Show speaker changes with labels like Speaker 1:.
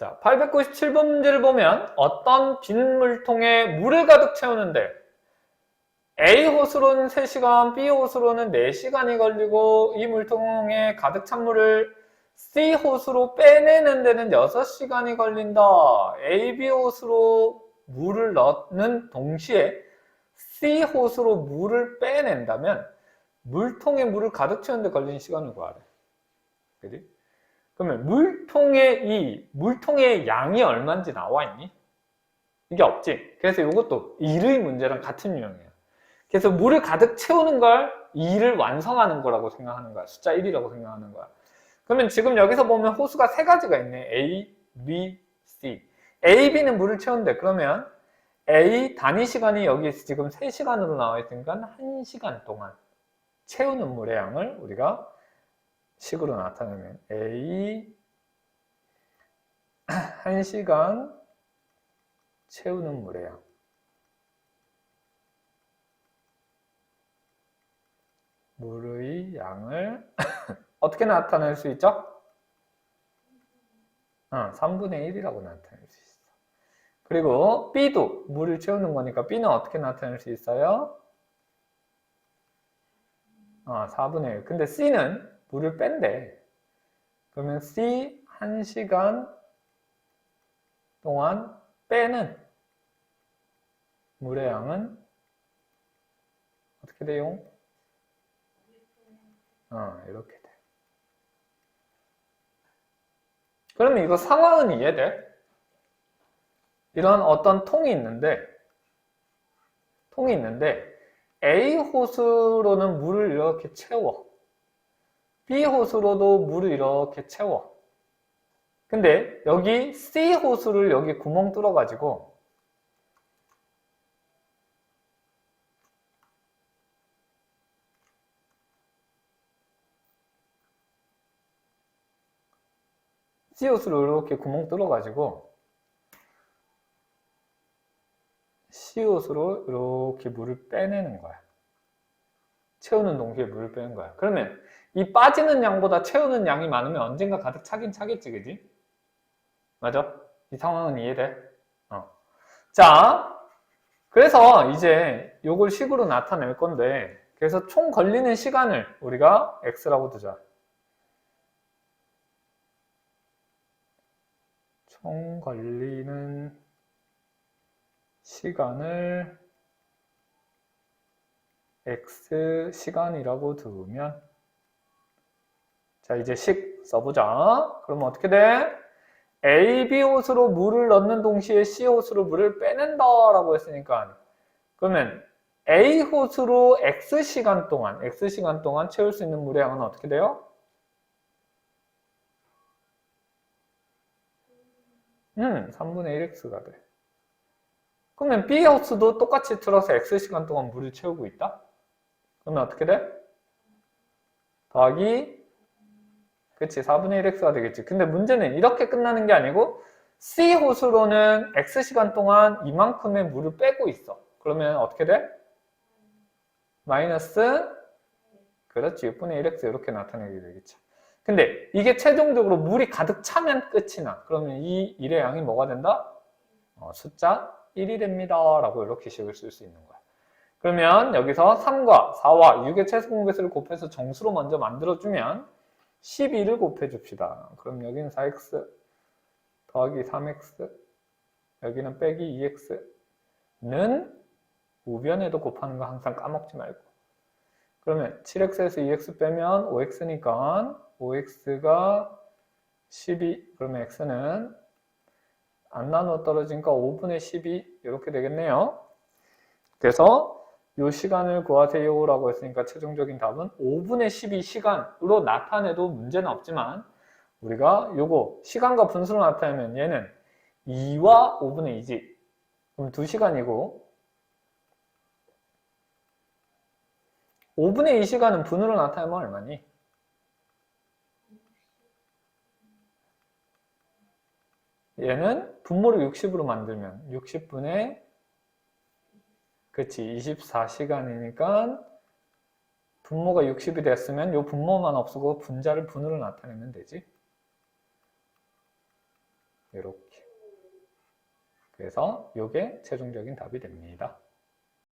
Speaker 1: 자, 897번 문제를 보면 어떤 빈 물통에 물을 가득 채우는데 A 호수로는 3시간, B 호수로는 4시간이 걸리고 이 물통에 가득 찬 물을 C 호수로 빼내는 데는 6시간이 걸린다. A, B 호수로 물을 넣는 동시에 C 호수로 물을 빼낸다면 물통에 물을 가득 채우는데 걸리는 시간을 구하래. 그지? 그러면 물통의 이 물통의 양이 얼마인지 나와 있니? 이게 없지. 그래서 이것도 일의 문제랑 같은 유형이야. 그래서 물을 가득 채우는 걸 일을 완성하는 거라고 생각하는 거야. 숫자 1이라고 생각하는 거야. 그러면 지금 여기서 보면 호수가 세 가지가 있네. A, B, C. A, B는 물을 채운대. 그러면 A 단위 시간이 여기 지금 3시간으로 나와 있으니까 1시간 동안 채우는 물의 양을 우리가 식으로 나타내면 A 1시간 채우는 양 물의 양을 어떻게 나타낼 수 있죠? 어, 3분의 1이라고 나타낼 수 있어. 그리고 B도 물을 채우는 거니까 B는 어떻게 나타낼 수 있어요? 아, 4분의 1. 근데 C는 물을 뺀대. 그러면 C 1시간 동안 빼는 물의 양은 어떻게 돼요? 어, 이렇게 돼. 그러면 이거 상황은 이해돼? 이런 어떤 통이 있는데, 통이 있는데, A 호수로는 물을 이렇게 채워. B 호수로도 물을 이렇게 채워. 근데 여기 C 호수를 여기 구멍 뚫어가지고 C 호수를 이렇게 구멍 뚫어가지고 C 호수로 이렇게 물을 빼내는 거야. 채우는 동시에 물을 빼는 거야. 그러면 이 빠지는 양보다 채우는 양이 많으면 언젠가 가득 차긴 차겠지, 그지? 맞아? 이 상황은 이해돼? 어. 자, 그래서 이제 요걸 식으로 나타낼 건데, 그래서 총 걸리는 시간을 우리가 x라고 두자. 총 걸리는 시간을 x 시간이라고 두면 자 이제 식 써보자 그러면 어떻게 돼? A, B 호수로 물을 넣는 동시에 C 호수로 물을 빼낸다 라고 했으니까 그러면 A 호수로 X 시간 동안 X 시간 동안 채울 수 있는 물의 양은 어떻게 돼요? 음, 3분의 1x가 돼. 그러면 B 호수도 똑같이 틀어서 X 시간 동안 물을 채우고 있다? 그러면 어떻게 돼? 더하기 그치 4분의 1x가 되겠지 근데 문제는 이렇게 끝나는 게 아니고 C 호수로는 X 시간 동안 이만큼의 물을 빼고 있어 그러면 어떻게 돼? 마이너스 그렇지 6분의 1x 이렇게 나타내게 되겠죠 근데 이게 최종적으로 물이 가득 차면 끝이 나 그러면 이 일의 양이 뭐가 된다? 어, 숫자 1이 됩니다 라고 이렇게 식을 쓸 수 있는 거야 그러면 여기서 3과 4와 6의 최소 공배수를 곱해서 정수로 먼저 만들어주면 12를 곱해줍시다. 그럼 여기는 4x 더하기 3x 여기는 빼기 2x는 우변에도 곱하는 거 항상 까먹지 말고 그러면 7x에서 2x 빼면 5x니까 5x가 12 그러면 x는 안 나누어 떨어지니까 5분의 12 이렇게 되겠네요. 그래서 이 시간을 구하세요 라고 했으니까 최종적인 답은 5분의 12 시간으로 나타내도 문제는 없지만 우리가 요거 시간과 분수로 나타내면 얘는 2와 5분의 2지 그럼 2시간이고 5분의 2시간은 분으로 나타내면 얼마니? 얘는 분모를 60으로 만들면 60분의 그치 24시간이니까 분모가 60이 됐으면 이 분모만 없애고 분자를 분으로 나타내면 되지 이렇게. 그래서 이게 최종적인 답이 됩니다.